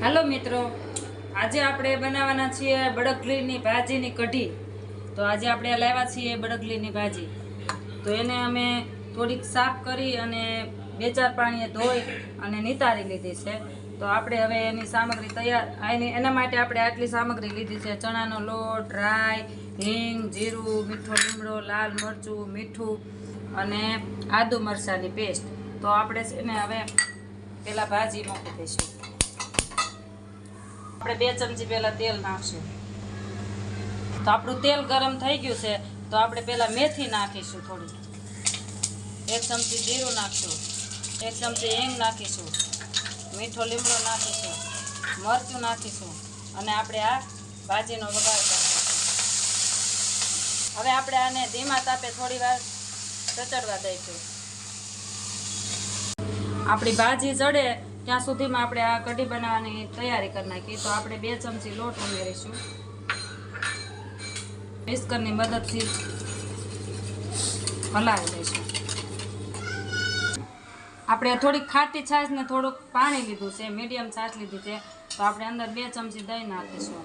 હાલો મિત્રો, આજે આપણે બનાવવાના છીએ બળગલીની ભાજીની કઢી. તો આજે આપણે લાવ્યા છીએ બળગલીની ભાજી. તો એને અમે થોડીક સાફ કરી અને બે ચાર પાણીએ ધોઈ અને નિતારી લીધી છે. તો આપણે હવે એની સામગ્રી તૈયાર એની, એના માટે આપણે આટલી સામગ્રી લીધી છે. ચણાનો લોટ, રાઈ, હિંગ, જીરું, મીઠો લીમડો, લાલ મરચું, મીઠું અને આદુ મરચાંની પેસ્ટ. તો આપણે છે ને હવે પેલા ભાજી મૂકી દઈશું. આપણે બે ચમચી પહેલા તેલ નાખશું. તો આપણું તેલ ગરમ થઈ ગયું છે, તો આપણે પહેલા મેથી નાખીશું થોડી. એક ચમચી જીરું નાખશું, એક ચમચી હિંગ નાખીશું, મીઠો લીમડો નાખીશું, મરચું નાખીશું, અને આપણે આ ભાજીનો વઘાર કરીશું. હવે આપણે આને ધીમા તાપે થોડી વાર ચચડવા દઈશું. આપણી ભાજી ચડે ત્યાં સુધીમાં આપણે આ કઢી બનાવવાની તૈયારી કરી નાખી. તો આપણે બે ચમચી લોટ ઉમેરીશું. વિસ્કરની મદદથી હલાવી દઈશું. આપણે થોડીક ખાટી છાશ ને થોડુંક પાણી લીધું છે, મીડિયમ છાશ લીધી છે. તો આપણે અંદર બે ચમચી દહીં નાખીશું.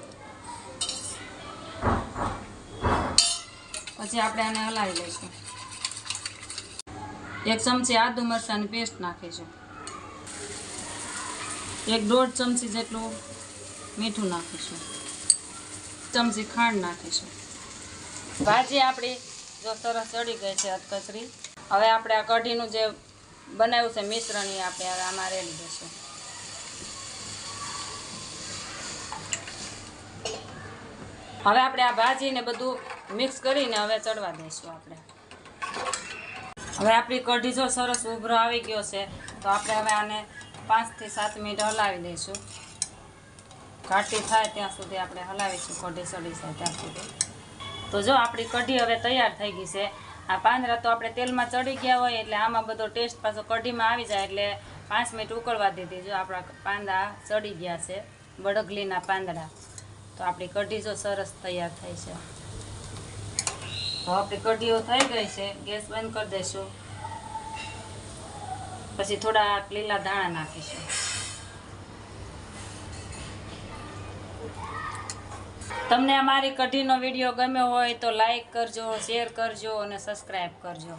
પછી આપણે આને હલાવી લઈશું. એક ચમચી આદુ મરચાંની પેસ્ટ નાખીશું. એક દોઢ ચમચી જેટલું મીઠું નાખીશું. ચમચી ખાંડ નાખીશું. ભાજી આપણી જો સરસ ચડી ગઈ છે અધકચરી હવે આપણે આ કઢીનું જે બનાવ્યું છે મિશ્રણ એ આપણે હવે આમાં રેડી દઈશું હવે આપણે આ ભાજીને બધું મિક્સ કરીને હવે ચડવા દઈશું આપણે. હવે આપણી કઢી જો સરસ ઉભરો આવી ગયો છે, તો આપણે હવે આને પાંચથી સાત મિનિટ હલાવી દઈશું. ઘાટી થાય ત્યાં સુધી આપણે હલાવીશું કઢી સડી જાય ત્યાં સુધી. તો જો આપણી કઢી હવે તૈયાર થઈ ગઈ છે. આ પાંદરા તો આપણે તેલમાં ચડી ગયા હોય એટલે આમાં બધો ટેસ્ટ પાછો કઢીમાં આવી જાય એટલે પાંચ મિનિટ ઉકળવા દીધી. જો આપણા પાંદા ચડી ગયા છે, બળગલીના પાંદડા. તો આપણી કઢી જો સરસ તૈયાર થઈ છે. તો આપણી કઢીઓ થઈ ગઈ છે. ગેસ બંધ કરી દઈશું. પછી થોડા લીલા દાણા નાખીશું. તમને અમારી કઢીનો વીડિયો ગમ્યો હોય તો લાઈક કરજો શેર કરજો અને સબસ્ક્રાઈબ કરજો.